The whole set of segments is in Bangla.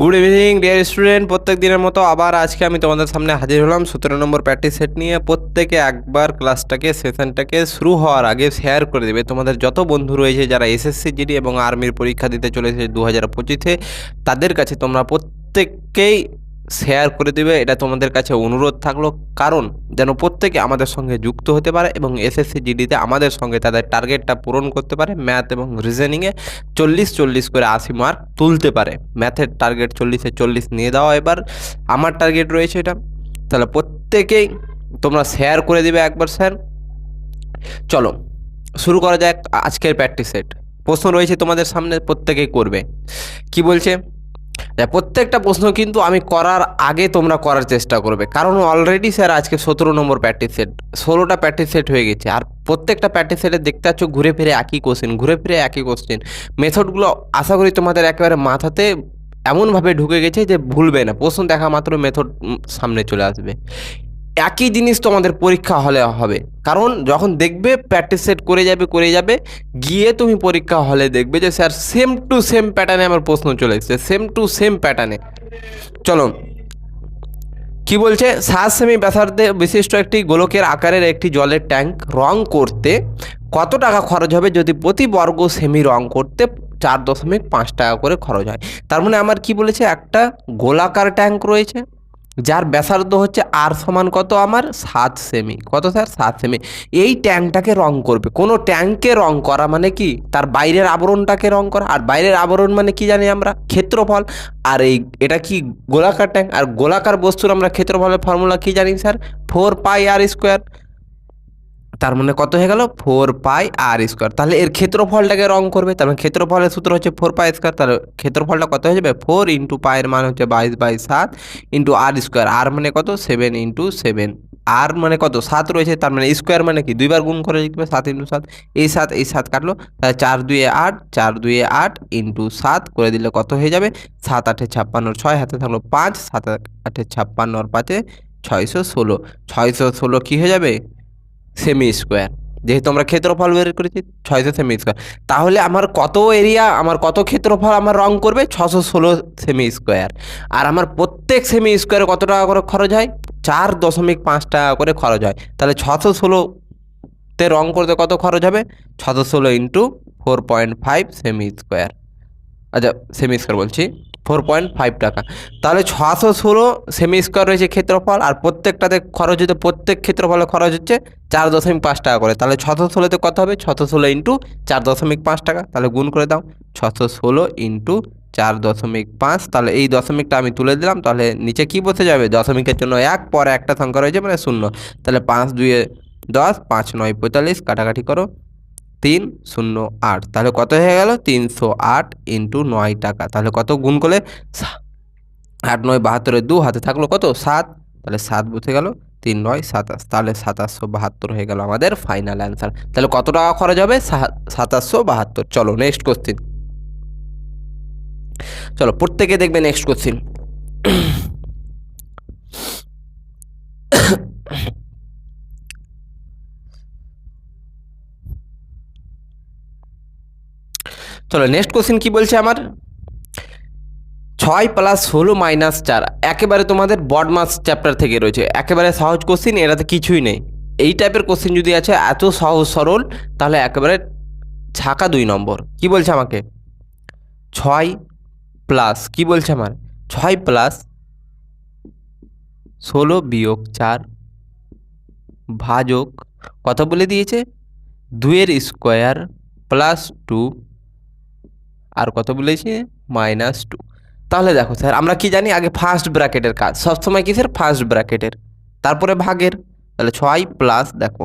গুড ইভিনিং ডিয়ার স্টুডেন্ট প্রত্যেক দিনের মতো আবার আজকে আমি তোমাদের সামনে হাজির হলাম সতেরো নম্বর প্র্যাকটিস সেট নিয়ে। প্রত্যেকে একবার ক্লাসটাকে সেশনটাকে শুরু হওয়ার আগে শেয়ার করে দেবে। তোমাদের যত বন্ধু রয়েছে যারা এসএসসি জিডি এবং আর্মির পরীক্ষা দিতে চলেছে দু হাজার পঁচিশে, তাদের কাছে তোমরা প্রত্যেককেই শেয়ার করে দেবে, এটা তোমাদের কাছে অনুরোধ থাকল। কারণ, যেন প্রত্যেকে আমাদের সঙ্গে যুক্ত হতে পারে এবং এসএসসি জিডিতে আমাদের সঙ্গে তাদের টার্গেটটা পূরণ করতে পারে। ম্যাথ এবং রিজনিংয়ে চল্লিশ চল্লিশ করে আশি মার্ক তুলতে পারে। ম্যাথের টার্গেট চল্লিশে চল্লিশ নিয়ে দেওয়া এবার। আমার টার্গেট রয়েছে এটা। তাহলে প্রত্যেকেই তোমরা শেয়ার করে দেবে একবার স্যার চলো, শুরু করা যাক আজকের প্র্যাকটিস সেট প্রশ্ন রয়েছে তোমাদের সামনে, প্রত্যেকেই করবে। কি বলছে? প্রত্যেকটা প্রশ্ন কিন্তু আমি করার আগে তোমরা করার চেষ্টা করবে। কারণ অলরেডি স্যার আজকে সতেরো নম্বর প্র্যাকটিস সেট ষোলোটা প্র্যাকটিস সেট হয়ে গেছে। আর প্রত্যেকটা প্র্যাকটিস সেটে দেখতে পাচ্ছ ঘুরে ফিরে একই কোশ্চেন ঘুরে ফিরে একই কোশ্চেন মেথডগুলো আশা করি তোমাদের একেবারে মাথাতে এমনভাবে ঢুকে গেছে যে ভুলবে না। প্রশ্ন দেখা মাত্র মেথড সামনে চলে আসবে। একই জিনিস তোমাদের পরীক্ষা হলে হবে। কারণ যখন দেখবে প্র্যাকটিস সেট করে যাবে করে যাবে, গিয়ে তুমি পরীক্ষা হলে দেখবে যে, স্যার সেম টু সেম প্যাটার্নে আমার প্রশ্ন চলে এসেছে সেম টু সেম প্যাটার্নে চলো, কি বলছে? সাত সেমি ব্যাসার্ধে বিশিষ্ট একটি গোলকের আকারের একটি জলের ট্যাঙ্ক রং করতে কত টাকা খরচ হবে যদি প্রতি বর্গ সেমি রং করতে চার দশমিক পাঁচ টাকা করে খরচ হয়? তার মানে আমার কি বলেছে? একটা গোলাকার ট্যাঙ্ক রয়েছে। যার ব্যাসার্ধ হচ্ছে আর সমান কত আমার? সাত সেমি কত স্যার সাত সেমি এই ট্যাঙ্কটাকে রং করবে। কোনো ট্যাঙ্কে রং করা মানে কি? তার বাইরের আবরণটাকে রং করা। আর বাইরের আবরণ মানে কি জানি আমরা? ক্ষেত্রফল। আর এই, এটা কি গোলাকার ট্যাঙ্ক? আর গোলাকার বস্তুর আমরা ক্ষেত্রফলের ফর্মুলা কি জানি sir four pi r square তার মানে কত হয়ে গেল? ফোর পাই আর স্কোয়ার তাহলে এর ক্ষেত্রফলটাকে রং করবে। তার মানে ক্ষেত্রফলের সূত্র হচ্ছে ফোর পাই স্কোয়ার তাহলে ক্ষেত্রফলটা কত হয়ে যাবে? ফোর ইন্টু পায়ের মান হচ্ছে বাইশ বাই সাত ইন্টু আর স্কোয়ার আর মানে কত? সেভেন ইন্টু সেভেন আর মানে কত? সাত রয়েছে। তার মানে স্কোয়ার মানে কি? দুইবার গুণ করে লিখবে সাত ইন্টু সাত। এই সাত এই সাত কাটলো। তাহলে চার দুয়ে আট, চার দুয়ে আট ইন্টু সাত করে দিলে কত হয়ে যাবে? সাত আটে ছাপ্পান্নর ছয়, হাতে থাকল পাঁচ। সাত আটে ছাপ্পান্নর পাঁচে ছয়শো ষোলো। ছয়শো ষোলো কী হয়ে যাবে? সেমি স্কোয়ার যেহেতু আমরা ক্ষেত্রফল বের করেছি, ছয়শো সেমি স্কোয়ার তাহলে আমার কত এরিয়া আমার কত ক্ষেত্রফল আমার রং করবে? ছশো ষোলো সেমি স্কোয়ার আর আমার প্রত্যেক সেমি স্কোয়ারে কত টাকা করে খরচ হয়? চার দশমিক পাঁচ টাকা করে খরচ হয়। তাহলে ছশো ষোলোতে রং করতে কত খরচ হবে? ছশো ষোলো ইন্টু ফোর পয়েন্ট ফাইভ সেমি স্কোয়ার আচ্ছা সেমি স্কোয়ার বলছি। ফোর পয়েন্ট ফাইভ টাকা। তাহলে ছশো ষোলো সেমি স্কোয়ার রয়েছে ক্ষেত্রফল আর প্রত্যেকটাতে খরচ হচ্ছে, প্রত্যেক ক্ষেত্রফলে খরচ হচ্ছে চার দশমিক পাঁচ টাকা করে। তাহলে ছশো ষোলোতে কত হবে? ছশো ষোলো ইন্টু চার দশমিক পাঁচ টাকা। তাহলে গুণ করে দাও ছশো ষোলো ইন্টু চার দশমিক পাঁচ। তাহলে এই দশমিকটা আমি তুলে দিলাম, তাহলে নিচে কি বসে যাবে? দশমিকের জন্য এক, পরে একটা সংখ্যা রয়েছে মানে শূন্য। তাহলে পাঁচ দুয়ে দশ, পাঁচ নয় পঁয়তাল্লিশ, কাটাকাটি করো তিন শূন্য আট। তাহলে কত হয়ে গেল? তিনশো আট ইন্টু নয় টাকা। তাহলে কত গুণ করলে? আট, নয় বাহাত্তরের দু হাতে থাকল কত? সাত। তাহলে সাত বসে গেল? তিন, নয়, সাতাশ। তাহলে সাতাশশো বাহাত্তর হয়ে গেল আমাদের ফাইনাল অ্যান্সার তাহলে কত টাকা খরচ হবে? সাতাশশো বাহাত্তর। চলো নেক্সট কোশ্চিন চলো প্রত্যেকে দেখবে নেক্সট কোশ্চিন চলো নেক্সট কোশ্চেন কি বলছে আমার? ছয় প্লাস ষোলো মাইনাস চার, একেবারে তোমাদের বডমাস চ্যাপ্টার থেকে রয়েছে, একেবারে সহজ কোশ্চিন এটাতে কিছুই নেই। এই টাইপের কোশ্চিন যদি আছে এত সহজ সরল, তাহলে একেবারে ছাকা দুই নম্বর। কি বলছে আমাকে? ছয় প্লাস কি বলছে আমার? ছয় প্লাস ষোলো বিয়োগ চার ভাজক কত বলে দিয়েছে? দুয়ের স্কোয়ার প্লাস টু আর কত বলেছি? মাইনাস টু তাহলে দেখো স্যার আমরা কি জানি? আগে ফার্স্ট ব্র্যাকেটের কাজ। সবসময় কিসের ফার্স্ট ব্র্যাকেটের তারপরে ভাগের। তাহলে ছয় প্লাস দেখো,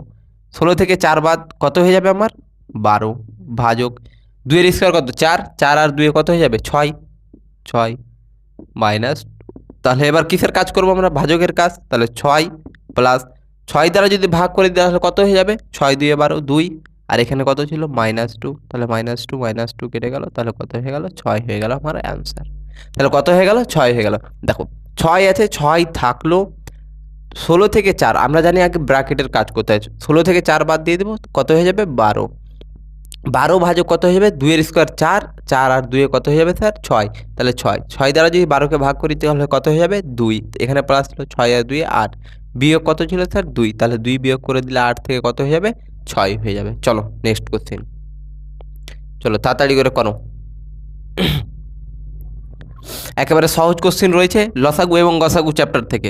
ষোলো থেকে চার বাদ কত হয়ে যাবে আমার? বারো। ভাজক। দুইয়ের স্কোয়ার কত? চার। চার আর দুয়ে কত হয়ে যাবে? ছয়। ছয়। মাইনাস তাহলে এবার কিসের কাজ করব আমরা? ভাজকের কাজ। তাহলে ছয় প্লাস ছয় দ্বারা যদি ভাগ করে দিই তাহলে কত হয়ে যাবে? ছয় দুয়ে বারো, দুই। আর এখানে কত ছিল? মাইনাস টু তাহলে মাইনাস টু মাইনাস টু কেটে গেল। তাহলে কত হয়ে গেল? ছয় হয়ে গেল আমার অ্যান্সার তাহলে কত হয়ে গেল? ছয় হয়ে গেল। দেখো, ছয় আছে, ছয় থাকল ষোলো থেকে চার। আমরা জানি আগে ব্র্যাকেটের কাজ করতে হয়। ষোলো থেকে চার বাদ দিয়ে দেবো, কত হয়ে যাবে? বারো। বারো ভাজক কত হয়ে যাবে? দুইয়ের স্কোয়ার চার। চার আর দুইয়ে কত হয়ে যাবে স্যার ছয়। তাহলে ছয়। ছয় দ্বারা যদি বারোকে ভাগ করি, তাহলে কত হয়ে যাবে? দুই। এখানে প্লাস ছিল ছয় আর দুই আট। বিয়োগ কত ছিল স্যার দুই। তাহলে দুই বিয়োগ করে দিলে আট থেকে কত হয়ে যাবে? ছয় হয়ে যাবে। চলো নেক্সট কোশ্চেন চলো, তাড়াতাড়ি করে করো। একেবারে সহজ কোশ্চেন রয়েছে লসাগু এবং গসাগু চ্যাপ্টার থেকে।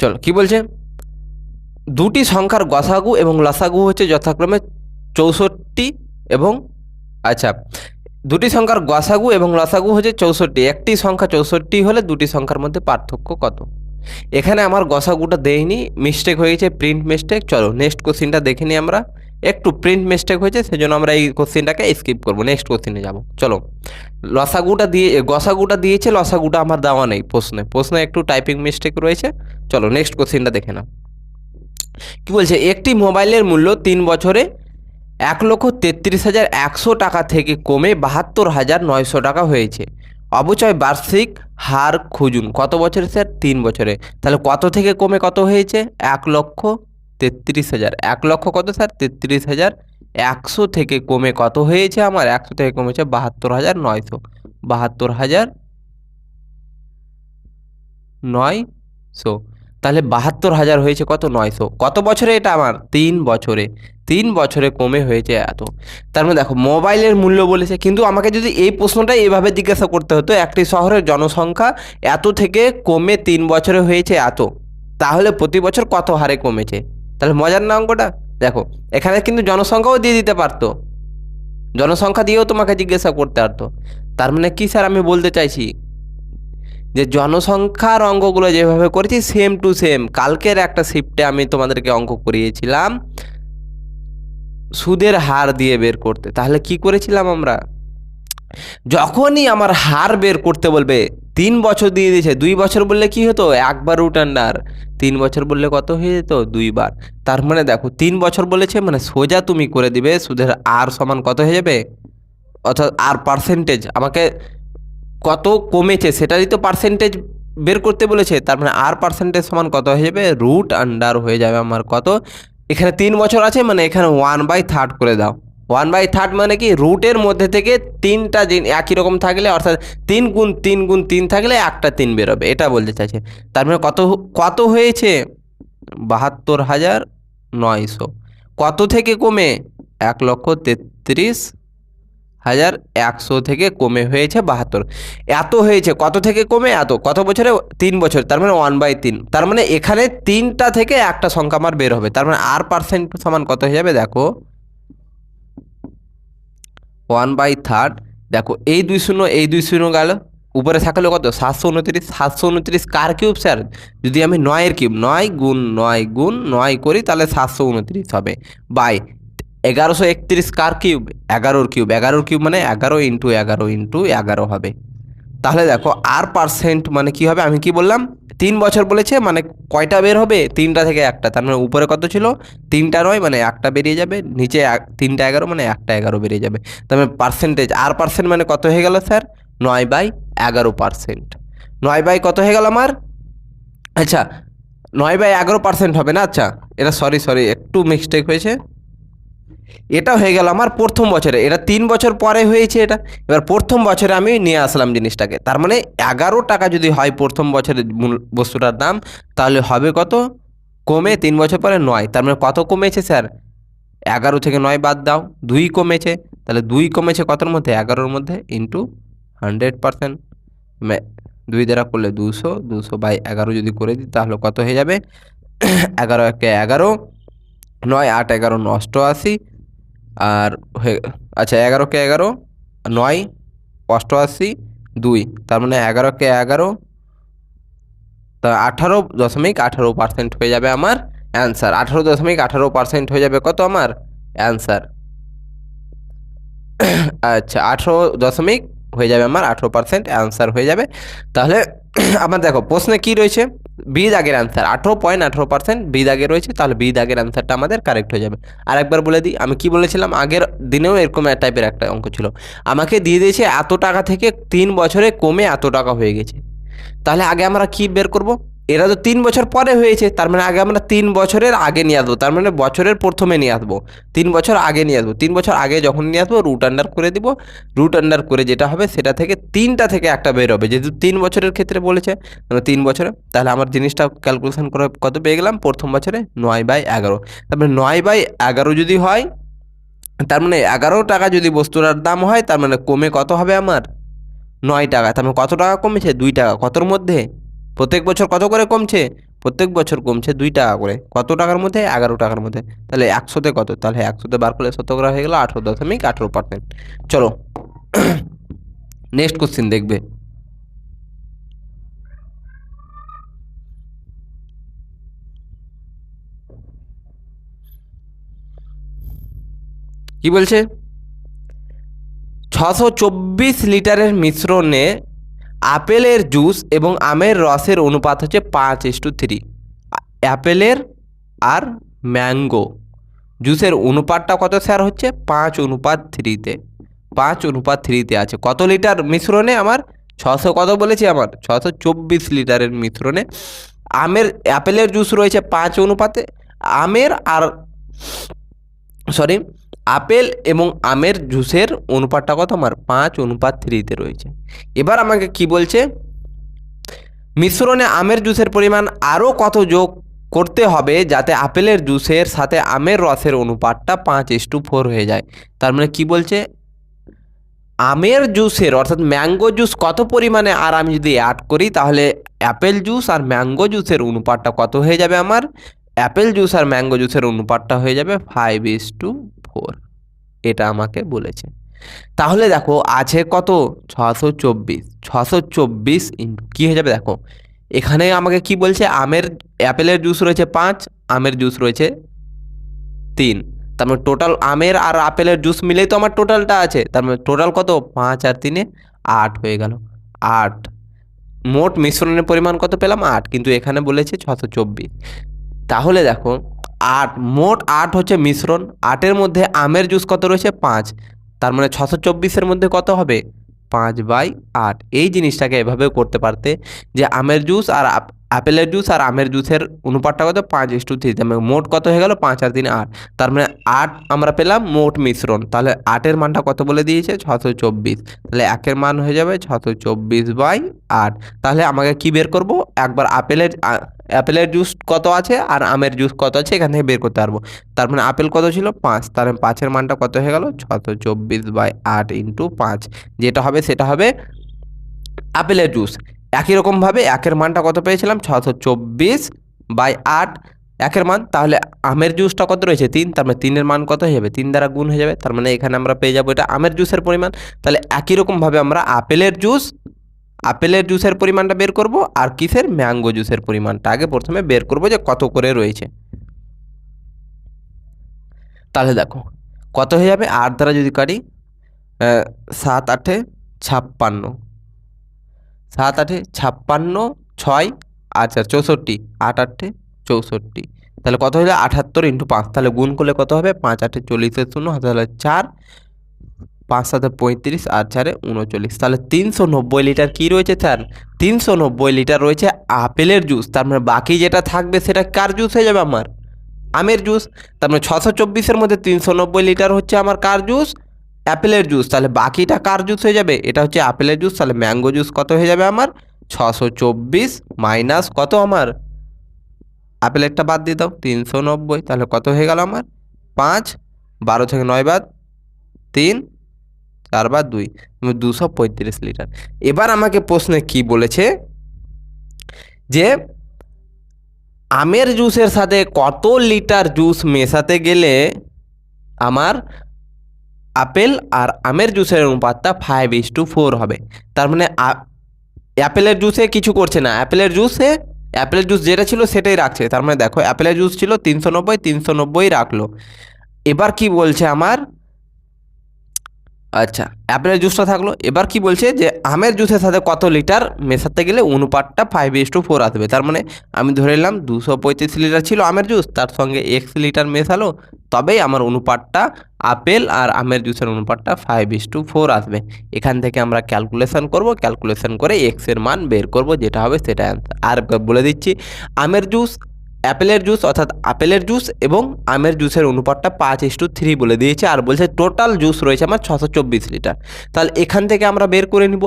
চলো, কি বলছে? দুটি সংখ্যার গসাগু এবং লসাগু হচ্ছে যথাক্রমে চৌষট্টি এবং আচ্ছা দুটি সংখ্যার গসাগু এবং লসাগু হচ্ছে চৌষট্টি। একটি সংখ্যা চৌষট্টি হলে দুটি সংখ্যার মধ্যে পার্থক্য কত? এখানে আমার গসাগুটা দেয়নি মিস্টেক হয়েছে প্রিন্ট মিস্টেক চলো নেক্সট কোশ্চিনটা দেখে নিই আমরা। একটু প্রিন্ট মিস্টেক হয়েছে, সেজন্য আমরা এই কোশ্চিনটাকে স্কিপ করব। নেক্সট কোশ্চিনে যাব। চলো, লসাগুটা দিয়ে, গসাগুটা দিয়েছে, লসাগুটা আমার দেওয়া নেই প্রশ্নে। প্রশ্নে একটু টাইপিং মিস্টেক রয়েছে। চলো নেক্সট কোশ্চিনটা দেখে নাও। কি বলছে, একটি মোবাইলের মূল্য তিন বছরে এক লক্ষ তেত্রিশ হাজার একশো টাকা থেকে কমে বাহাত্তর হাজার নয়শো টাকা হয়েছে। অবচয় বার্ষিক হার খুঁজুন। কত বছরে স্যার? তিন বছরে। তাহলে কত থেকে কমে কত হয়েছে? এক লক্ষ তেত্রিশ হাজার। এক লক্ষ কত স্যার? তেত্রিশ হাজার একশো থেকে কমে কত হয়েছে আমার? একশো থেকে কমেছে বাহাত্তর হাজার নয়শো। বাহাত্তর হাজার নয়শো। তাহলে বাহাত্তর হাজার হয়েছে কত? নয়শো। কত বছরে এটা আমার? তিন বছরে। তিন বছরে কমে হয়েছে এত। তার মানে দেখো, মোবাইলের মূল্য বলেছে, কিন্তু আমাকে যদি এই প্রশ্নটা এভাবে জিজ্ঞাসা করতে হতো, একটি শহরের জনসংখ্যা এত থেকে কমে তিন বছরে হয়েছে এত, তাহলে প্রতি বছর কত হারে কমেছে? তাহলে মজার না অঙ্কটা? দেখো, এখানে কিন্তু জনসংখ্যাও দিয়ে দিতে পারতো। জনসংখ্যা দিয়েও তোমাকে জিজ্ঞাসা করতে পারতো। তার মানে কি স্যার আমি বলতে চাইছি? যে জনসংখ্যার অঙ্কগুলো যেভাবে করেছি সেম টু সেম কালকের একটা শিফটে আমি তোমাদেরকে অঙ্ক করিয়েছিলাম। সুদের হার দিয়ে বের করতে। তাহলে কি করেছিলাম আমরা? যখনই আমার হার বের করতে বলবে, তিন বছর দিয়ে দিয়েছে, দুই বছর বললে কি হতো? একবার রুট আন্ডার তিন বছর বললে কত হয়ে যেত? দুইবার। তার মানে দেখো, তিন বছর বলেছে মানে সোজা তুমি করে দিবে, সুদের আর সমান কত হয়ে যাবে? অর্থাৎ আর পার্সেন্টেজ আমাকে কত কমেছে সেটারই তো পার্সেন্টেজ বের করতে বলেছে। তার মানে আর পার্সেন্টেজ সমান কত হয়ে যাবে? রুট আন্ডার হয়ে যাবে আমার কত? এখানে তিন বছর আছে মানে এখানে ওয়ান বাই থার্ড করে দাও। ওয়ান বাই থার্ড মানে কি? রুটের মধ্যে থেকে তিনটা দিন একই রকম থাকলে, অর্থাৎ তিন গুণ তিন গুণ তিন থাকলে একটা তিন বেরোবে, এটা বলতে চাইছে। তার মানে কত কত হয়েছে? বাহাত্তর হাজার নয়শো। কত থেকে কমে? এক লক্ষ তেত্রিশ হাজার একশো থেকে কমে হয়েছে বাহাত্তর। এত হয়েছে, কত থেকে কমে? এত। কত বছরে? তিন বছর। তার মানে ওয়ান বাই তিন। তার মানে এখানে তিনটা থেকে একটা সংখ্যা আমার বের হবে। তার মানে আর পার্সেন্ট সমান কত হয়ে যাবে? দেখো। ওয়ান বাই থার্ড দেখো, এই দুই শূন্য, এই দুই শূন্য গেল। উপরে থাকলে কত? সাতশো উনত্রিশ। সাতশো উনত্রিশ কার কিউব স্যার যদি আমি নয়ের কিউব নয় গুণ নয় গুণ নয় করি, তাহলে সাতশো উনত্রিশ হবে। বাই এগারোশো একত্রিশ কার কিউব? এগারোর কিউব। এগারোর কিউব মানে এগারো ইন্টু এগারো ইন্টু এগারো হবে। তাহলে দেখো আর পার্সেন্ট মানে কি হবে? আমি কি বললাম? তিন বছর বলেছে মানে কয়টা বের হবে? তিনটা থেকে একটা। তার মানে উপরে কত ছিল? তিনটা নয় মানে একটা বেরিয়ে যাবে। নিচে তিনটা এগারো মানে একটা এগারো বেরিয়ে যাবে। তার মানে পার্সেন্টেজ আর পার্সেন্ট মানে কত হয়ে গেল স্যার? নয় বাই এগারো পার্সেন্ট নয় বাই কত হয়ে গেল আমার? আচ্ছা নয় বাই এগারো পার্সেন্ট হবে না? আচ্ছা এটা সরি সরি একটু মিস্টেক হয়েছে। এটা হয়ে গেল আমার প্রথম বছরে। এটা তিন বছর পরে হয়েছে এটা। এবার প্রথম বছরে আমি নিয়ে আসলাম জিনিসটাকে। তার মানে এগারো টাকা যদি হয় প্রথম বছরের মূল বস্তুটার দাম, তাহলে হবে কত? কমে তিন বছর পরে নয়। তার মানে কত কমেছে স্যার? এগারো থেকে নয় বাদ দাও, দুই কমেছে। তাহলে দুই কমেছে কতর মধ্যে? এগারোর মধ্যে ইন্টু হান্ড্রেড পারসেন্ট দুই দ্বারা করলে দুশো দুশো বাই এগারো যদি করে দিই, তাহলে কত হয়ে যাবে? এগারো একে এগারো নয়, আট, এগারো, অষ্টআশি আর আচ্ছা এগারোকে এগারো, নয়, অষ্টআশি, দুই, তার মানে এগারোকে এগারো, তা আঠারো দশমিক আঠারো পার্সেন্ট হয়ে যাবে আমার অ্যান্সার আঠারো দশমিক আঠারো পার্সেন্ট হয়ে যাবে কত আমার অ্যান্সার আচ্ছা আঠারো দশমিক হয়ে যাবে আমার আঠারো পার্সেন্ট অ্যান্সার হয়ে যাবে। তাহলে আমার দেখো, প্রশ্নে কি রয়েছে? বি দাগের অ্যান্সার আঠেরো পয়েন্ট আঠেরো পার্সেন্ট বি দাগে রয়েছে, তাহলে বি দাগের অ্যান্সারটা আমাদের কারেক্ট হয়ে যাবে। আর একবার বলে দিই, আমি কি বলেছিলাম, আগের দিনেও এরকম টাইপের একটা অঙ্ক ছিল। আমাকে দিয়ে দিয়েছে এত টাকা থেকে তিন বছরে কমে এত টাকা হয়ে গেছে। তাহলে আগে আমরা কি বের করব? এরা তো তিন বছর পরে হয়েছে, তার মানে আগে আমরা তিন বছরের আগে নিয়ে আসব, তার মানে বছরের প্রথমে নিয়ে আসব, তিন বছর আগে নিয়ে আসব, তিন বছর আগে যখন নিয়ে আসব রুট আন্ডার করে দিব রুট আন্ডার করে যেটা হবে সেটা থেকে তিনটা থেকে একটা বের হবে, যেহেতু তিন বছরের ক্ষেত্রে বলেছে মানে তিন বছরে, তাহলে আমার জিনিসটা ক্যালকুলেশন করে কত পেয়ে গেলাম, প্রথম বছরে নয় বাই এগারো তারপরে নয় বাই এগারো যদি হয়, তার মানে এগারো টাকা যদি বস্তুটার দাম হয়, তার মানে কমে কত হবে আমার? নয় টাকা, তার মানে কত টাকা কমেছে? দুই টাকা, কতর মধ্যে? প্রত্যেক বছর কত করে কমছে? প্রত্যেক বছর কমছে দুই টাকা করে। কত টাকার মধ্যে? এগারো টাকার মধ্যে। তাহলে একশোতে কত? তাহলে একশোতে বার করলে শতকরা হয়ে গেলো, আঠেরো দশমিক আঠেরো পার্সেন্ট চলো নেক্সট কোশ্চিন দেখবে। কি বলছে? ছশো চব্বিশ লিটারের মিশ্রণে আপেলের জুস এবং আমের রসের অনুপাত হচ্ছে পাঁচ ইস টু থ্রি অ্যাপেলের আর ম্যাঙ্গো। জুসের অনুপাতটা কত স্যার হচ্ছে? পাঁচ অনুপাত থ্রিতে পাঁচ অনুপাত থ্রিতে আছে। কত লিটার মিশ্রণে আমার? ছশো কত বলেছি আমার? ছশো চব্বিশ লিটারের মিশ্রণে। আমের অ্যাপেলের জুস রয়েছে পাঁচ অনুপাতে। আমের আর সরি আপেল এবং আমের জুসের অনুপাতটা কত? আমার পাঁচ, অনুপাত থ্রিতে রয়েছে। এবার আমাকে কি বলছে? মিশ্রণে আমের জুসের পরিমাণ আরও কত যোগ করতে হবে যাতে আপেলের জুসের সাথে আমের রসের অনুপাতটা পাঁচ ইস টু ফোর হয়ে যায়? তার মানে কি বলছে? আমের জুসের, অর্থাৎ ম্যাঙ্গো জুস কত পরিমাণে? আর আমি যদি অ্যাড করি তাহলে অ্যাপেল জুস আর ম্যাঙ্গো জুসের অনুপাতটা কত হয়ে যাবে আমার? অ্যাপেল জুস আর ম্যাঙ্গো জুসের অনুপাতটা হয়ে যাবে ফাইভ ইস টু ফোর এটা আমাকে বলেছে। তাহলে দেখো, আছে কত? ছশো চব্বিশ। ছশো চব্বিশ কী হয়ে যাবে দেখো? এখানে আমাকে কি বলছে? আমের, অ্যাপেলের জুস রয়েছে পাঁচ, আমের জুস রয়েছে তিন। তার মানে টোটাল আমের আর আপেলের জুস মিলেই তো আমার টোটালটা আছে। তার মানে টোটাল কত? পাঁচ আর তিনে আট হয়ে গেল। আট। মোট মিশ্রণের পরিমাণ কত পেলাম? আট। কিন্তু এখানে বলেছে ছশো চব্বিশ। তাহলে দেখো, আট, মোট আট হচ্ছে মিশ্রণ, আটের মধ্যে আমের জুস কত রয়েছে? পাঁচ। তার মানে ছশো চব্বিশের মধ্যে কত হবে? পাঁচ বাই আট। এই জিনিসটাকে এভাবেও করতে পারতে যে আমের জুস আর আপেলের জুস আর আমের জুসের অনুপাতটা কত? পাঁচ ইস টু থ্রি মোট কত হয়ে গেল? পাঁচ আর তিন আট। তার মানে আট আমরা পেলাম মোট মিশ্রণ। তাহলে আটের মানটা কত বলে দিয়েছে? ছশো চব্বিশ। তাহলে একের মান হয়ে যাবে ছশো চব্বিশ বাই আট। তাহলে আমাকে কি বের করব? একবার আপেলের অ্যাপেলের জুস কত আছে আর আমের জুস কত আছে এখান থেকে বের করতে পারব। তার মানে আপেল কত ছিল? পাঁচ। তার মানে পাঁচের মানটা কত হয়ে গেল? ছশো চব্বিশ বাই আট ইন্টু পাঁচ। যেটা হবে সেটা হবে আপেলের জুস একই রকমভাবে একের মানটা কত পেয়েছিলাম? ছশো চব্বিশ বাই আট। একের মান, তাহলে আমের জুসটা কত রয়েছে? তিন, তার মানে তিনের মান কত হয়ে যাবে? তিন দ্বারা গুণ হয়ে যাবে, তার মানে এখানে আমরা পেয়ে যাব এটা আমের জুসের পরিমাণ। তাহলে একই রকমভাবে আমরা আপেলের জুস আপেলের জুসের পরিমাণটা বের করব আর কিসের? ম্যাঙ্গো জুসের পরিমাণটা আগে প্রথমে বের করব যে কত করে রয়েছে। তাহলে দেখো, কত হয়ে যাবে? আট দ্বারা যদি কাটি সাত আটে ছাপ্পান্ন। সাত আটে ছাপ্পান্ন, ছয় আচ্ছা চৌষট্টি, আট আটে চৌষট্টি। তাহলে কত হলো আঠাত্তর ইন্টু পাঁচ। তাহলে গুণ করলে কত হবে? পাঁচ আটে চল্লিশের শূন্য হাতে হলো চার, পাঁচ সাথে পঁয়ত্রিশ আর চারে উনচল্লিশ। তাহলে তিনশো নব্বই লিটার কী রয়েছে স্যার? তিনশো নব্বই লিটার রয়েছে আপেলের জুস। তার মানে বাকি যেটা থাকবে সেটা কার জুস হয়ে যাবে আমার? আমের জুস। তার মানে ছশো চব্বিশের মধ্যে তিনশো নব্বই লিটার হচ্ছে আমার কার জুস? অ্যাপেলের জুস, তাহলে বাকিটা কার জুস হয়ে যাবে? এটা হচ্ছে আপেলের জুস, তাহলে ম্যাঙ্গো জুস কত হয়ে যাবে আমার? ছশো চব্বিশ মাইনাস কত আমার? আপেলেরটা বাদ দিয়ে দাও, তিনশো নব্বই, তাহলে কত হয়ে গেল আমার? পাঁচ, বারো থেকে নয় বাদ, তিন, চার বাদ দুই দুশো পঁয়ত্রিশ লিটার। এবার আমাকে প্রশ্নে কি বলেছে? যে আমের জুসের সাথে কত লিটার জুস মেশাতে গেলে আমার আপেল আর আমের জুসের অনুপাতটা ফাইভ ইস টু ফোর হবে। তার মানে অ্যাপেলের জুসে কিছু করছে না। অ্যাপেলের জুসে, অ্যাপেলের জুস যেটা ছিল সেটাই রাখছে। তার মানে দেখো, অ্যাপেলের জুস ছিল তিনশো নব্বই তিনশো নব্বই রাখল। এবার কি বলছে আমার? আচ্ছা অ্যাপেলের জুসটা থাকল। এবার কি বলছে যে, আমের জুসের সাথে কত লিটার মেশাতে গেলে অনুপাতটা ফাইভ ইস টু ফোর আসবে? তার মানে আমি ধরে নিলাম দুশো পঁয়ত্রিশ লিটার ছিল আমের জুস, তার সঙ্গে এক্স লিটার মেশালো, তবেই আমার অনুপাতটা আপেল আর আমের জুসের অনুপাতটা ফাইভ ইস টু ফোর আসবে। এখান থেকে আমরা ক্যালকুলেশন করব ক্যালকুলেশন করে এক্সের মান বের করব, যেটা হবে সেটা আর বলে দিচ্ছি, আমের জুস অ্যাপেলের জুস অর্থাৎ আপেলের জুস এবং আমের জুসের অনুপাতটা পাঁচ ইস টু থ্রি বলে দিয়েছে আর বলছে টোটাল জুস রয়েছে আমার ছশো চব্বিশ লিটার। তাহলে এখান থেকে আমরা বের করে নিব।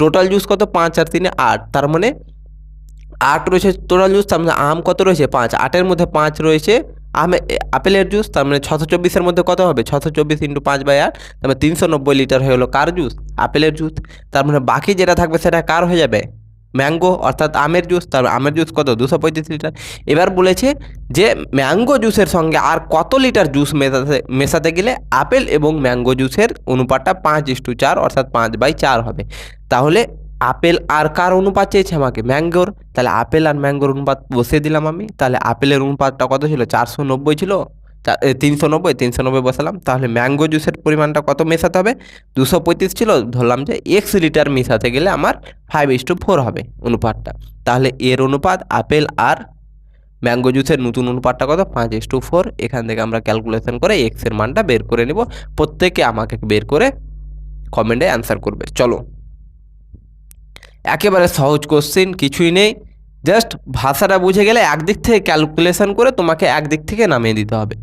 টোটাল জুস কত? পাঁচ আর তিনে আট। তার মানে আট রয়েছে টোটাল জুস, তার মানে আম কত রয়েছে? পাঁচ। আটের মধ্যে পাঁচ রয়েছে আমে, আপেলের জুস, তার মানে ছশো চব্বিশের মধ্যে কত হবে? ছশো চব্বিশ ইন্টু পাঁচ বাই আট, তার মানে তিনশো নব্বই লিটার হয়ে গেলো কার জুস? আপেলের জুস। তার মানে বাকি যেটা থাকবে সেটা কার হয়ে যাবে? ম্যাঙ্গো, অর্থাৎ আমের জুস, তার আমের জুস কত? দুশো পঁয়ত্রিশ লিটার। এবার বলেছে যে ম্যাঙ্গো জুসের সঙ্গে আর কত লিটার জুস মেশাতে মেশাতে গেলে আপেল এবং ম্যাঙ্গো জুসের অনুপাতটা পাঁচ ইস্টু চার, অর্থাৎ পাঁচ বাই চার হবে। তাহলে আপেল আর কার অনুপাত চেয়েছে আমাকে? ম্যাঙ্গোর। তাহলে আপেল আর ম্যাঙ্গোর অনুপাত বসিয়ে দিলাম আমি। তাহলে আপেলের অনুপাতটা কত ছিল? চারশো নব্বই ছিল। তিনশো নব্বই তিনশো নব্বই বসালাম। তাহলে ম্যাঙ্গো জুসের পরিমাণটা কত মেশাতে হবে? দুশো পঁয়ত্রিশ ছিল, ধরলাম যে এক্স লিটার মেশাতে গেলে আমার ফাইভ ইস টু ফোর হবে অনুপাতটা। তাহলে এর অনুপাত আপেল আর ম্যাঙ্গো জুসের নতুন অনুপাতটা কত? পাঁচ ইস টু ফোর এখান থেকে আমরা ক্যালকুলেশন করে এক্সের মানটা বের করে নিব। প্রত্যেকে আমাকে বের করে কমেন্টে অ্যান্সার করবে। চলো। একেবারে সহজ কোশ্চেন কিছুই নেই। জাস্ট ভাষাটা বুঝে গেলে একদিক থেকে ক্যালকুলেশন করে তোমাকে একদিক থেকে নামিয়ে দিতে হবে।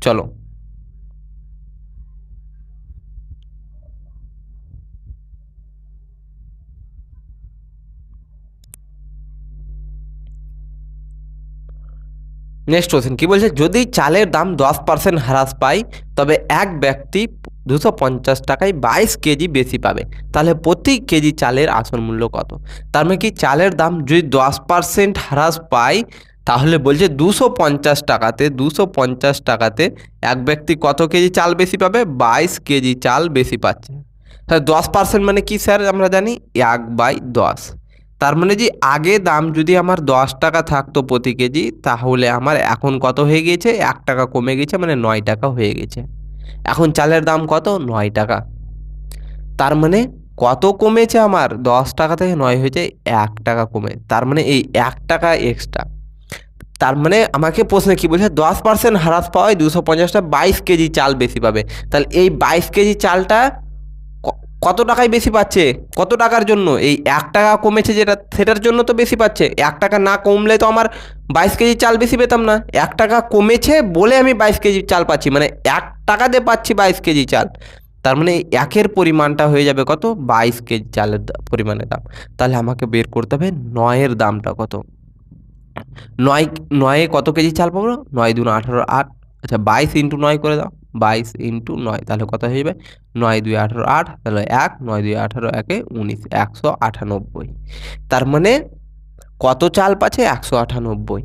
চলো। নেক্সট কোশ্চেন কী বলছে? যদি চালের দাম দশ পার্সেন্ট হ্রাস পায় তবে এক ব্যক্তি দুশো পঞ্চাশ টাকায় বাইশ কেজি বেশি পাবে। তাহলে প্রতি কেজি চালের আসল মূল্য কত? তার মানে কি চালের দাম যদি দশ পার্সেন্ট হ্রাস পায় তাহলে বলছে দুশো পঞ্চাশ টাকাতে, দুশো পঞ্চাশ টাকাতে এক ব্যক্তি কত কেজি চাল বেশি পাবে? বাইশ কেজি চাল বেশি পাচ্ছে। তাহলে দশ পার্সেন্ট মানে কি স্যার আমরা জানি? এক বাই দশ। তার মানে যে আগে দাম যদি আমার দশ টাকা থাকতো প্রতি কেজি, তাহলে আমার এখন কত হয়ে গিয়েছে? এক টাকা কমে গেছে মানে নয় টাকা হয়ে গেছে এখন চালের দাম কত? নয় টাকা। তার মানে কত কমেছে আমার? দশ টাকা থেকে নয় হয়েছে এক টাকা কমে। তার মানে এই এক টাকা এক্সট্রা তার মানে আমাকে প্রশ্নে কী বলছে? দশ পার্সেন্ট হ্রাস পাওয়ায় দুশো পঞ্চাশটা বাইশ কেজি চাল বেশি পাবে। তাহলে এই বাইশ কেজি চালটা কত টাকায় বেশি পাচ্ছে? কত টাকার জন্য? এই এক টাকা কমেছে যেটা, সেটার জন্য তো বেশি পাচ্ছে। এক টাকা না কমলে তো আমার বাইশ কেজি চাল বেশি পেতাম না। এক টাকা কমেছে বলে আমি বাইশ কেজি চাল পাচ্ছি। মানে এক টাকাতে পাচ্ছি বাইশ কেজি চাল। তার মানে একের পরিমাণটা হয়ে যাবে কত? বাইশ কেজি চালের পরিমাণের দাম। তাহলে আমাকে বের করতে হবে নয়ের দামটা কত? নয়, নয়ে কত কেজি চাল পাবো? নয় দুন আঠারো আট। আচ্ছা বাইশ ইন্টু নয় করে দাও। বাইশ ইন্টু নয়, তাহলে কত হয়ে যাবে? নয় দুই আঠারো আট, তাহলে এক, নয় দুই আঠারো একে উনিশ, একশো আটানব্বই। তার মানে কত চাল পাচ্ছে? একশো আটানব্বই।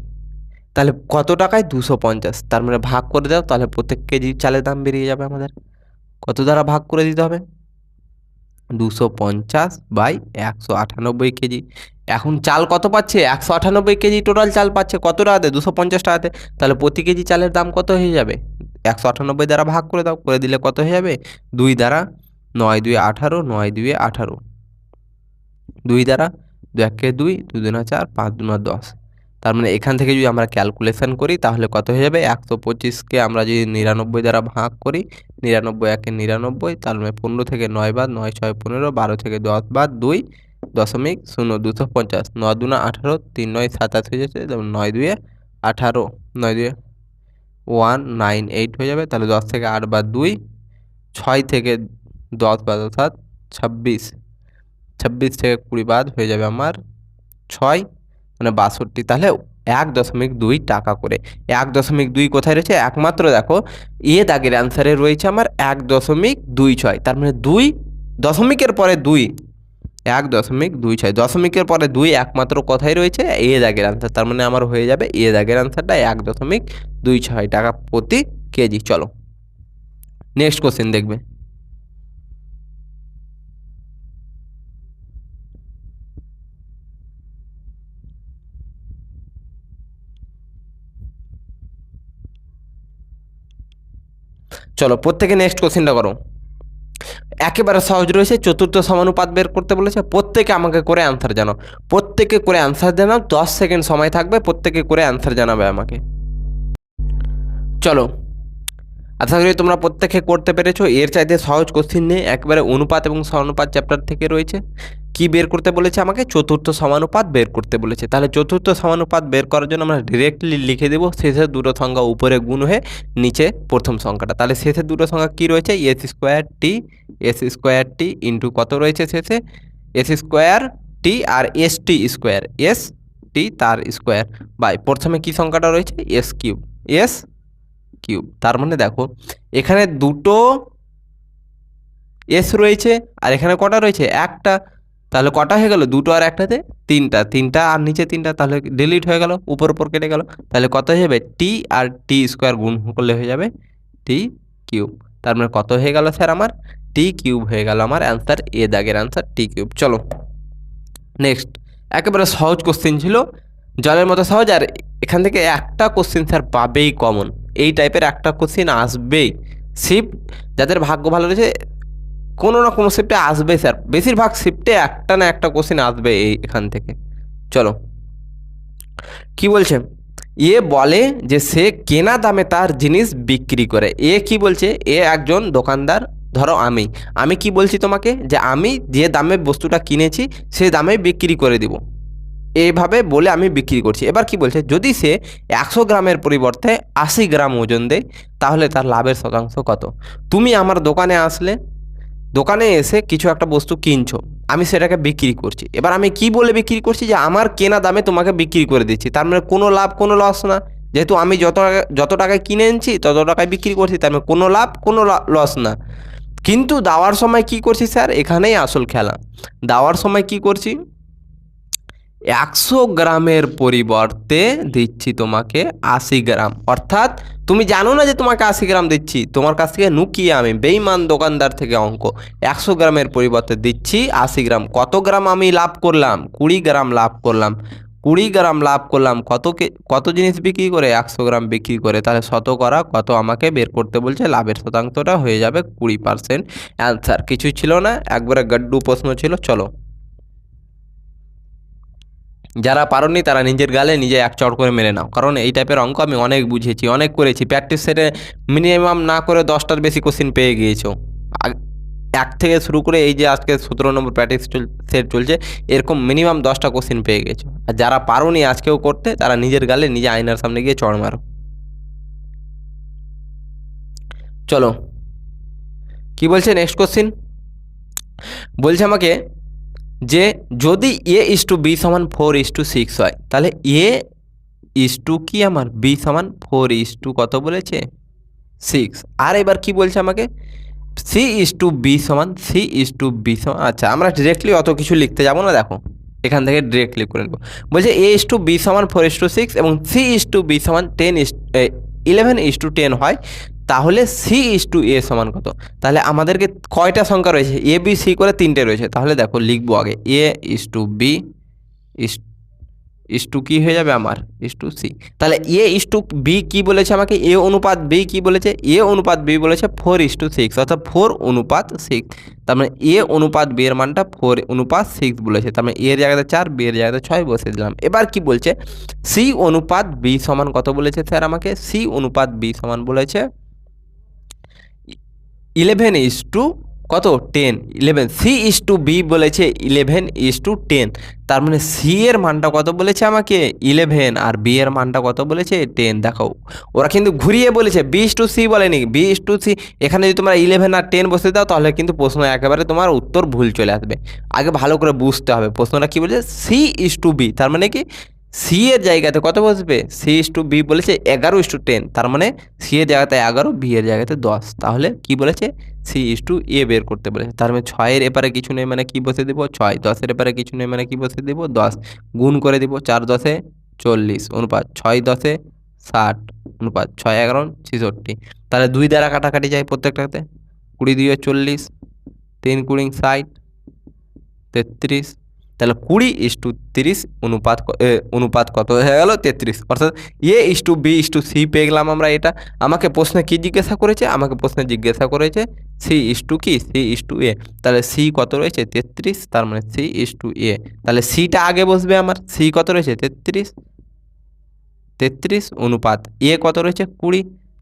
তাহলে কত টাকায়? দুশো পঞ্চাশ। তার মানে ভাগ করে দাও, তাহলে প্রত্যেক কেজি চালের দাম বেরিয়ে যাবে আমাদের। কত দ্বারা ভাগ করে দিতে হবে? দুশো পঞ্চাশ বাই একশো আটানব্বই কেজি। এখন চাল কত পাচ্ছে? একশো আটানব্বই কেজি টোটাল চাল পাচ্ছে। কত টাকাতে? দুশো পঞ্চাশ টাকাতে। তাহলে প্রতি কেজি চালের দাম কত হয়ে যাবে? একশো আটানব্বই দ্বারা ভাগ করে দাও। করে দিলে কত হয়ে যাবে? দুই দ্বারা নয় দুই আঠারো, নয় দুই আঠারো। দুই দ্বারা দু একে দুই, দু দুনা চার, পাঁচ দুনা দশ। তার মানে এখান থেকে যদি আমরা ক্যালকুলেশন করি, তাহলে কত হয়ে যাবে? একশো পঁচিশকে আমরা যদি নিরানব্বই দ্বারা ভাগ করি নিরানব্বই একে নিরানব্বই, তার মানে পনেরো থেকে নয় বাদ, নয় ছয় পনেরো, বারো থেকে দশ বাদ, দুই দশমিক শূন্য দুশো পঞ্চাশ নয় দুনা আঠারো, তিন নয় সাতাশ হয়ে যাচ্ছে নয় দুয়ে আঠারো, নয় দুয়ে ওয়ান নাইন এইট হয়ে যাবে, তাহলে দশ থেকে আট বাদ দুই, ছয় থেকে দশ বাদ অর্থাৎ ছাব্বিশ ছাব্বিশ থেকে কুড়ি বাদ হয়ে যাবে আমার ছয় মানে বাষট্টি, তাহলে এক দশমিক দুই টাকা করে। এক দশমিক দুই কোথায় রয়েছে? একমাত্র দেখো, এ দাগের অ্যান্সারে রয়েছে আমার এক দশমিক দুই ছয়। তার মানে দুই দশমিকের পরে দুই, এক দশমিক দুই ছয়। দশমিকের পরে দুই একমাত্র কথাই রয়েছে? এ দাগের অ্যান্সার তার মানে আমার হয়ে যাবে এ দাগের অ্যান্সারটা এক দশমিক দুই ছয় টাকা প্রতি কেজি। চলো নেক্সট কোশ্চেন দেখবে। চলো, প্রত্যেকে নেক্সট কোশ্চেনটা করো। একেবারে সহজ রয়েছে, চতুর্থ সমানুপাত বের করতে বলেছে, প্রত্যেকে আমাকে করে অ্যান্সার জানাও। প্রত্যেকে করে অ্যান্সার জানাও, দশ সেকেন্ড সময় থাকবে, প্রত্যেকে করে অ্যান্সার জানাবে আমাকে। চলো, আশা করি তোমরা প্রত্যেকে করতে পেরেছ। এর চাইতে সহজ কোশ্চিন নেই একবারে অনুপাত এবং সমানুপাত চ্যাপ্টার থেকে রয়েছে। কি বের করতে বলেছে আমাকে? চতুর্থ সমানুপাত বের করতে বলেছে। তাহলে চতুর্থ সমানুপাত বের করার জন্য আমরা ডিরেক্টলি লিখে দেবো শেষের দুটো সংখ্যা উপরে গুণ হয়ে নিচে প্রথম সংখ্যাটা। তাহলে শেষের দুটো সংখ্যা কী রয়েছে? S square T S square T into কত রয়েছে শেষে? এস স্কোয়ার টি আর S T square S T তার স্কোয়ার বাই প্রথমে কী সংখ্যাটা রয়েছে? এস কিউব এস কিউব তার মানে দেখো, এখানে দুটো এস রয়েছে আর এখানে কটা রয়েছে? একটা। তাহলে কটা হয়ে গেল? দুটো আর একটাতে তিনটা। তিনটা আর নিচে তিনটা তাহলে ডিলিট হয়ে গেল, উপর উপর কেটে গেল। তাহলে কত হয়ে যাবে? টি আর টি স্কোয়ার গুণ করলে হয়ে যাবে টি কিউব তার মানে কত হয়ে গেল স্যার আমার? টি কিউব হয়ে গেল আমার অ্যান্সার এ দাগের অ্যান্সার টি কিউব চলো। নেক্সট একেবারে সহজ কোশ্চেন ছিল। জলের মতো সহজ আর এখান থেকে একটা কোশ্চেন স্যার পাবেই কমন এই টাইপের একটা কোশ্চেন আসবেই। শিফট যাদের ভাগ্য ভালো রয়েছে কোনো না কোনো শিফটে আসবে স্যার বেশিরভাগ শিফটে একটা না একটা কোশ্চেন আসবে এই, এখান থেকে। চলো। কি বলছে? এ বলে যে সে কেনা দামে তার জিনিস বিক্রি করে। এ কি বলছে? এ একজন দোকানদার, ধরো আমি। আমি কি বলছি তোমাকে? যে আমি যে দামে বস্তুটা কিনেছি, সে দামে বিক্রি করে দিব। এইভাবে বলে আমি বিক্রি করছি। এবার কি বলছে? যদি সে একশো গ্রামের পরিবর্তে আশি গ্রাম ওজন দেয়, তাহলে তার লাভের শতাংশ কত? তুমি আমার দোকানে আসলে দোকানে এসে কিছু একটা বস্তু কিনছো, আমি সেটাকে বিক্রি করছি। এবার আমি কি বলে বিক্রি করছি যে আমার কেনা দামে তোমাকে বিক্রি করে দিচ্ছি, তার মানে কোনো লাভ, কোনো লস না। যেহেতু আমি যত যত টাকায় কিনে এনেছি, তত টাকায় বিক্রি করছি, তার মানে কোনো লাভ, কোনো লস না। কিন্তু দেওয়ার সময় কি করছি স্যার? এখানেই আসল খেলা। দেওয়ার সময় কি করছি? একশো গ্রামের পরিবর্তে দিচ্ছি তোমাকে আশি গ্রাম। অর্থাৎ তুমি জানো না যে তোমাকে আশি গ্রাম দিচ্ছি? তোমার কাছ থেকে নুকিয়ে আমি বেইমান দোকানদার থেকে অঙ্ক। একশো গ্রামের পরিবর্তে দিচ্ছি আশি গ্রাম। কত গ্রাম আমি লাভ করলাম? কুড়ি গ্রাম লাভ করলাম। কুড়ি গ্রাম লাভ করলাম। কত কত জিনিস বিক্রি করে? একশো গ্রাম বিক্রি করে। তাহলে শতকরা কত আমাকে বের করতে বলছে? লাভের শতাংশটা হয়ে যাবে কুড়ি পার্সেন্ট অ্যান্সার কিছুই ছিল না। একবারে গাড্ডু প্রশ্ন ছিল। চলো। যারা পারোনি তারা নিজের গালে নিজে এক চড় করে মেরে নাও। কারণ এই টাইপের অঙ্ক আমি অনেক বুঝেছি, অনেক করেছি। প্র্যাকটিস সেটে মিনিমাম না করে দশটার বেশি কোশ্চিন পেয়ে গিয়েছো। এক থেকে শুরু করে এই যে আজকে সতেরো নম্বর প্র্যাকটিস সেট চলছে, এরকম মিনিমাম দশটা কোশ্চিন পেয়ে গেছো। আর যারা পারোনি আজকেও করতে, তারা নিজের গালে নিজে আয়নার সামনে গিয়ে চড় মারো। চলো, কি বলছে নেক্সট কোশ্চিন বলছে আমাকে যে যদি এ ইস টু বি সমান ফোর ইস টু সিক্স হয় তাহলে এ ইস টু কি আমার বি সমান ফোর ইস টু কত বলেছে সিক্স আর এবার কি বলছে আমাকে সি ইস টু বি সমান সি ইস টু বি সমান আচ্ছা আমরা ডিরেক্টলি অত কিছু লিখতে যাব না দেখো এখান থেকে ডিরেক্টলি করে নেব বলছে এ ইস টু বি সমান ফোর ইস টু সিক্স এবং সি ইস টু বি সমান ten is eleven is to ten হয় তাহলে সি ইস টু এ সমান কত? তাহলে আমাদেরকে কয়টা সংখ্যা রয়েছে? এ বি সি করে তিনটে রয়েছে। তাহলে দেখো, লিখব আগে। A is to B is is to কী হয়ে যাবে আমার? ইস টু সি তাহলে এ ইস টু বি কী বলেছে আমাকে? এ অনুপাত বি কী বলেছে? এ অনুপাত বি বলেছে ফোর ইস টু সিক্স অর্থাৎ ফোর অনুপাত সিক্স তার মানে এ অনুপাত বি এর মানটা ফোর অনুপাত সিক্স বলেছে। তার মানে এর জায়গাতে চার বি এর জায়গাতে ছয় বসে দিলাম। এবার কি বলছে? সি অনুপাত বি সমান কত বলেছে স্যার আমাকে? সি অনুপাত বি সমান বলেছে ইলেভেন ইস টু কত? Ten eleven C is to B বলেছে ইলেভেন ইস টু টেন তার মানে সি এর মানটা কত বলেছে আমাকে? ইলেভেন আর বি এর মানটা কত বলেছে? টেন দেখো, ওরা কিন্তু ঘুরিয়ে বলেছে বি ইস টু সি বলেনি। বি ইস টু সি এখানে যদি তোমরা ইলেভেন আর টেন বসে দাও, তাহলে কিন্তু প্রশ্ন একেবারে তোমার উত্তর ভুল চলে আসবে। আগে ভালো করে বুঝতে হবে। প্রশ্নটা কী বলেছে? সি ইস টু বি তার মানে কি? সি এর জায়গাতে কত বসবে? সি ইস টু বি বলেছে এগারো ইস টু টেন তার মানে সি এর জায়গাতে এগারো বি এর জায়গাতে দশ। তাহলে কি বলেছে? সি ইস টু এ বের করতে বলেছে। তার মানে ছয়ের এপারে কিছু নেই মানে কি বসে দেবো? ছয়। দশের এপারে কিছু নেই মানে কি বসে দেবো? দশ। গুণ করে দেবো চার দশে চল্লিশ। অনুপাত ছয় দশে ষাট। অনুপাত ছয় এগারো ছেষট্টি। তাহলে দুই দ্বারা কাটাকাটি যায় প্রত্যেকটাতে। কুড়ি দুইয়ে চল্লিশ, তিন কুড়ি ষাট, তেত্রিশ তাহলে কুড়ি ইস টু তিরিশ অনুপাত অনুপাত কত হয়ে গেল? তেত্রিশ। অর্থাৎ A is to B is to C পেয়ে গেলাম আমরা এটা। আমাকে প্রশ্নে কী জিজ্ঞাসা করেছে? আমাকে প্রশ্নে জিজ্ঞাসা করেছে, সি ইস টু কি? C is to A. তাহলে সি কত রয়েছে? তেত্রিশ। তার মানে সি ইস টু এ। তাহলে সিটা আগে বসবে আমার। সি কত রয়েছে? তেত্রিশ। তেত্রিশ অনুপাত এ কত রয়েছে? কুড়ি।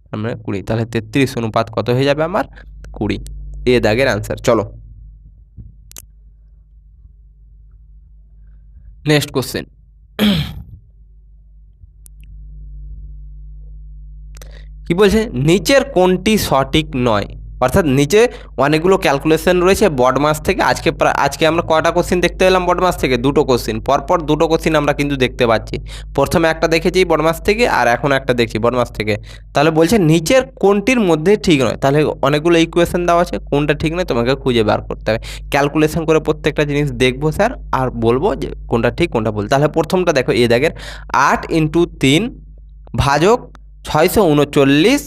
তার মানে কুড়ি। তাহলে তেত্রিশ অনুপাত কত হয়ে যাবে আমার? কুড়ি। এ দাগের অ্যান্সার চলো। নেক্সট কোশ্চেন কি বলছে? নিচের কোনটি সঠিক নয়? অর্থাৎ নিচে অনেকগুলো ক্যালকুলেশন রয়েছে বড মাস থেকে আজকে আজকে আমরা কয়টা কোশ্চিন দেখতে পেলাম বড মাস থেকে? দুটো কোশ্চিন পরপর দুটো কোশ্চিন আমরা কিন্তু দেখতে পাচ্ছি। প্রথমে একটা দেখেছি বড মাস থেকে, আর এখন একটা দেখছি বড মাস থেকে। তাহলে বলছে নিচের কোনটির মধ্যে ঠিক নয়? তাহলে অনেকগুলো ইকুয়েশন দেওয়া আছে, কোনটা ঠিক নয় তোমাকে খুঁজে বার করতে হবে। ক্যালকুলেশন করে প্রত্যেকটা জিনিস দেখব স্যার আর বলব যে কোনটা ঠিক, কোনটা ভুল। তাহলে প্রথমটা দেখো এ দাগের আট ইন্টু তিন ভাজক ছয়শো উনচল্লিশ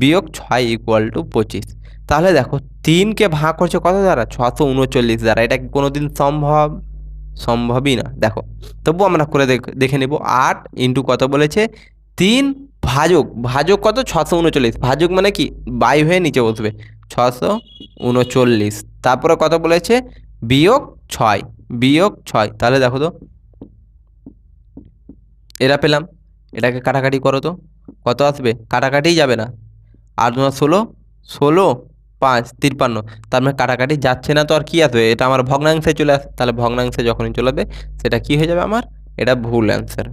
বিয়োগ ছয় ইকুয়াল টু পঁচিশ। তাহলে দেখো তিনকে ভাগ করছে কত দ্বারা? ছশো উনচল্লিশ দ্বারা। এটা কোনো দিন সম্ভব? সম্ভবই না। দেখো তবু আমরা করে দেখ- নেব। আট ইন্টু কত বলেছে? তিন ভাজক। ভাজক কত? ছশো উনচল্লিশ। ভাজক মানে কি? বাই হয়ে নিচে বসবে। ছশো উনচল্লিশ। তারপরে কত বলেছে? বিয়োগ ছয়। বিয়োগ ছয়। তাহলে দেখো তো। এরা পেলাম। এটাকে কাটাকাটি করো তো। কত আসবে? কাটাকাটিই যাবে না। আট দুনা ষোলো। ষোলো পাঁচ তিপ্পান্ন তার মানে কাটাকাটি যাচ্ছে না তো আর কি আসবে এটা আমার ভগ্নাংশে চলে আসে, তাহলে ভগ্নাংশে যখনই চলে আসবে, সেটা কি হয়ে যাবে আমার? এটা ভুল অ্যান্সার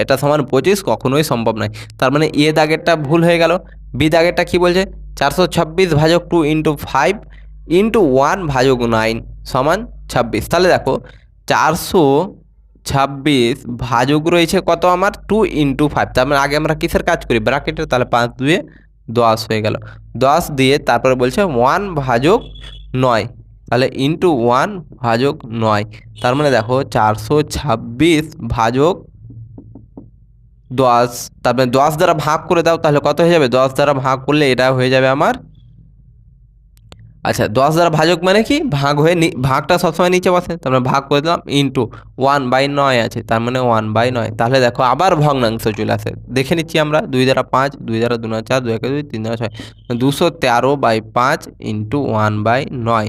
এটা সমান পঁচিশ, কখনোই সম্ভব নয়। তার মানে এ দাগেরটা ভুল হয়ে গেল। বি দাগেরটা কী বলছে? চারশো ছাব্বিশ ভাজক two into five into one ভাজক নাইন সমান ছাব্বিশ। তাহলে দেখো, চারশো ছাব্বিশ ভাজক রয়েছে কত আমার? Two into five. তার মানে আগে আমরা কিসের কাজ করি? ব্র্যাকেটের, তাহলে পাঁচ দুয়ে দশ হয়ে গেল। দশ দিয়ে তারপরে বলছে ওয়ান ভাজক নয়। তাহলে ইন্টু ওয়ান ভাজক নয়। তার মানে দেখো চারশো ছাব্বিশ ভাজক দশ। তারপরে দশ দ্বারা ভাগ করে দাও তাহলে কত হয়ে যাবে? দশ দ্বারা ভাগ করলে এটা হয়ে যাবে আমার আচ্ছা দশ দ্বারা ভাজক মানে কি? ভাগ হয়ে ভাগটা সবসময় নিচে বসে। তার মানে ভাগ করে দিলাম ইন্টু ওয়ান বাই নয় আছে, তার মানে ওয়ান বাই নয়। তাহলে দেখো আবার ভগ্নাংশ চলে আসে। দেখে নিচ্ছি আমরা দুই দ্বারা পাঁচ, দুই দ্বারা দু নয়, চার, দুই একে দুই, তিন দ্বারা ছয়। দুশো তেরো বাই পাঁচ ইন্টু ওয়ান বাই নয়।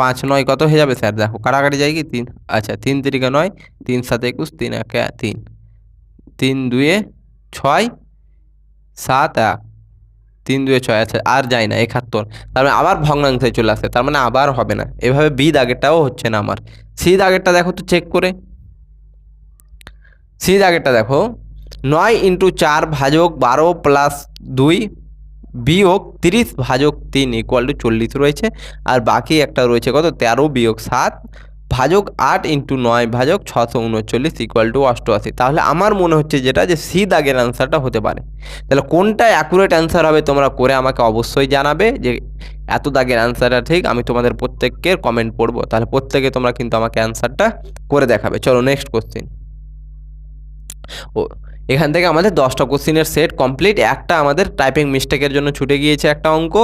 পাঁচ, নয় কত হয়ে যাবে স্যার? দেখো কাটাকাটি যায় কি? তিন। আচ্ছা তিন তিরিকে নয়, তিন সাত একুশ, তিন একে তিন। তিন দুয়ে ছয়, সাত এক। তিন, দুয়ে ছয় আছে, আর যায় না, একাত্তর। তার মানে আবার ভগ্নাংশে চলে আসে তার মানে আবার হবে না। এভাবে বি দাগেরটাও হচ্ছে না আমার। সি দাগেরটা দেখো তো চেক করে। সি দাগেরটা দেখো। নয় ইন্টু চার ভাজক বারো প্লাস দুই বিয়োগ তিরিশ ভাজক তিন ইকুয়াল টু চল্লিশ রয়েছে। আর বাকি একটা রয়েছে কত? তেরো বিয়োগ সাত ভাজক আট ইন্টু নয় ভাজক ছশো উনচল্লিশ ইকুয়াল টু অষ্টআশি। তাহলে আমার মনে হচ্ছে যেটা যে সি দাগের অ্যান্সারটা হতে পারে। তাহলে কোনটা অ্যাকুরেট অ্যান্সার হবে তোমরা করে আমাকে অবশ্যই জানাবে যে এত দাগের অ্যান্সারটা ঠিক, আমি তোমাদের প্রত্যেকের কমেন্ট পড়ব। তাহলে প্রত্যেকে তোমরা কিন্তু আমাকে অ্যান্সারটা করে দেখাবে। চলো নেক্সট কোশ্চিন ও, এখান থেকে আমাদের দশটা কোশ্চিনের সেট কমপ্লিট একটা আমাদের টাইপিং মিস্টেকের জন্য ছুটে গিয়েছে একটা অঙ্ক।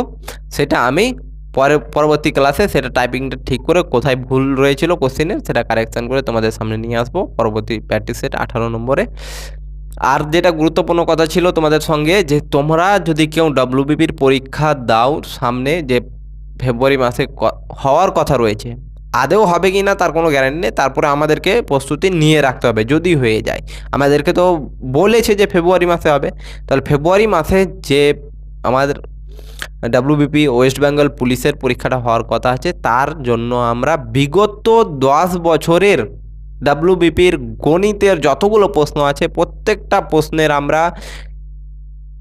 সেটা আমি পরে পরবর্তী ক্লাসে সেটা টাইপিংটা ঠিক করে কোথায় ভুল রয়েছিল কোশ্চিনের সেটা কারেকশান করে তোমাদের সামনে নিয়ে আসব। পরবর্তী প্র্যাকটিস সেট আঠারো নম্বরে। আর যেটা গুরুত্বপূর্ণ কথা ছিল তোমাদের সঙ্গে যে তোমরা যদি কেউ ডব্লিউবিপির পরীক্ষা দাও সামনে যে ফেব্রুয়ারি মাসে হওয়ার কথা রয়েছে আদেও হবে কি না তার কোনো গ্যারান্টি নেই। তারপরে আমাদেরকে প্রস্তুতি নিয়ে রাখতে হবে যদি হয়ে যায়। আমাদেরকে তো বলেছে যে ফেব্রুয়ারি মাসে হবে। তাহলে ফেব্রুয়ারি মাসে যে আমাদের ডাব্লিউবিপি ওয়েস্ট বেঙ্গল পুলিশের পরীক্ষাটা হওয়ার কথা আছে। তার জন্য আমরা বিগত দশ বছরের ডাব্লিউবিপির গণিতের যতগুলো প্রশ্ন আছে, প্রত্যেকটা প্রশ্নের আমরা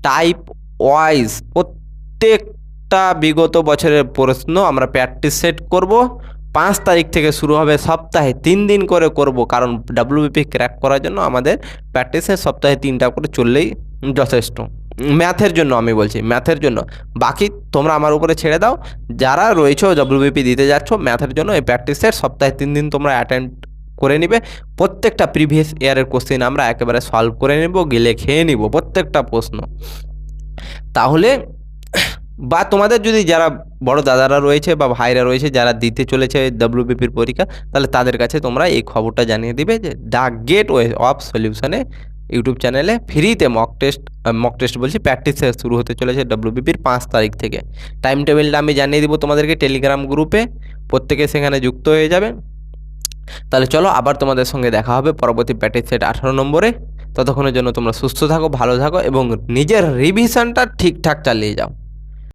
টাইপ ওয়াইজ প্রত্যেকটা বিগত বছরের প্রশ্ন আমরা প্র্যাকটিস সেট করব। পাঁচ তারিখ থেকে শুরু হবে সপ্তাহে তিন দিন করে করব, কারণ ডাব্লিউবিপি ক্র্যাক করার জন্য আমাদের প্র্যাকটিসে সপ্তাহে তিনটা করে চললেই যথেষ্ট। ম্যাথের জন্য আমি বলছি, ম্যাথের জন্য। বাকি তোমরা আমার উপরে ছেড়ে দাও। যারা রয়েছে ডব্লিউবিপি দিতে যাচ্ছ, ম্যাথের জন্য এই প্র্যাকটিসের সপ্তাহে তিন দিন তোমরা অ্যাটেন্ড করে নিবে। প্রত্যেকটা প্রিভিয়াস ইয়ারের কোশ্চেন আমরা একেবারে সলভ করে নেব, গেলে খেয়ে নিব, প্রত্যেকটা প্রশ্ন। তাহলে, বা তোমাদের যদি যারা বড় দাদারা রয়েছে বা ভাইরা রয়েছে, যারা দিতে চলেছে ডব্লিউবিপির পরীক্ষা, তাহলে তাদের কাছে তোমরা এই খবরটা জানিয়ে দিবে যে দ্য গেট ওয়ে অফ সলিউশনে ইউটিউব চ্যানেলে ফ্রিতে মক টেস্ট মক টেস্ট বলছি প্র্যাকটিস শুরু হতে চলেছে ডব্লিউবিপির পাঁচ তারিখ থেকে। টাইম টেবিলটা আমি জানিয়ে দিব তোমাদেরকে টেলিগ্রাম গ্রুপে প্রত্যেকে সেখানে যুক্ত হয়ে যাবে। তাহলে চলো, আবার তোমাদের সঙ্গে দেখা হবে পরবর্তী প্র্যাকটিস সেট আঠারো নম্বরে। ততক্ষণের জন্য তোমরা সুস্থ থাকো, ভালো থাকো এবং নিজের রিভিশনটা ঠিকঠাক চালিয়ে যাও।